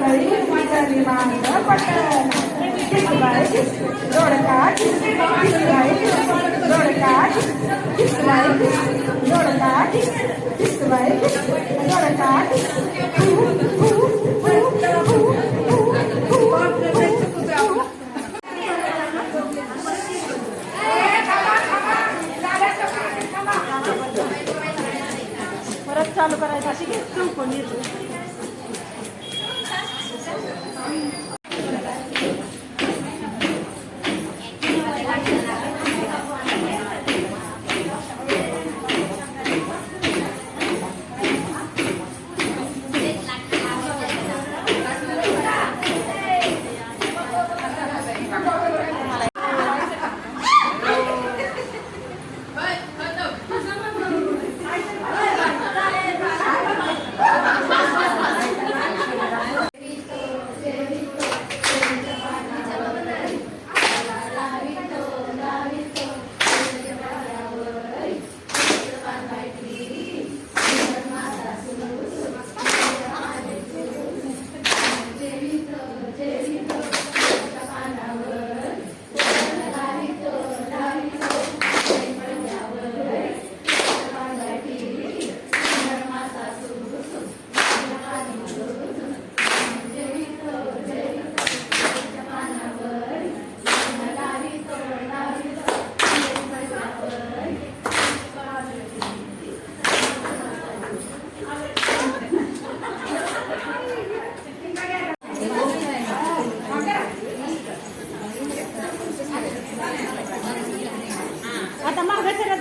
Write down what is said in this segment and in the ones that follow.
मंडळी विचारली माझं पटन किसलाय दोडका किसलाय दोडका किसलाय दोडका किसलाय दोडका परत चालू करायचं अशी की चौकून येतो.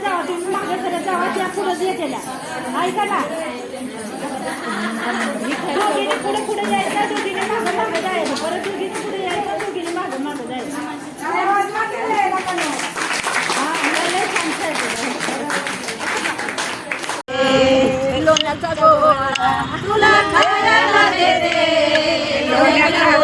जावा तुम्ही मागे जावा त्या पुढे येतेल्या ऐका ना. दोघीने पुढे पुढे जायचं दोघीने जायचं. परत दोघीने पुढे दोघीने जायचं. लोण्याचा गोळा तुला खायला लोण्याचा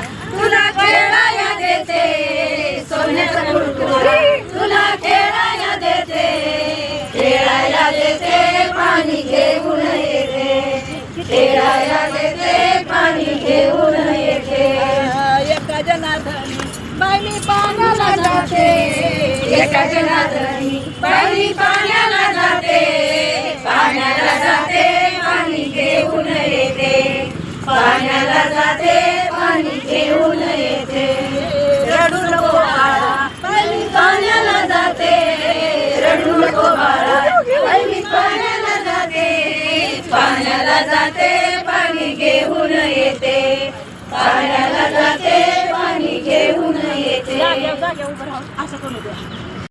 तुला खेळाया देते. सोन्याचा फुलकुळा तुला खेळाया देते. खेळायला देते पाणी घेऊन येते. खेळायला देते पाणी घेऊन येते. एका जनार्दनी बाई पाण्याला जाते. एका जनार्दनी पाण्याला जाते पाणी घेऊन येते. पाण्याला जाते पाणी घेऊन येते. असं करू द्या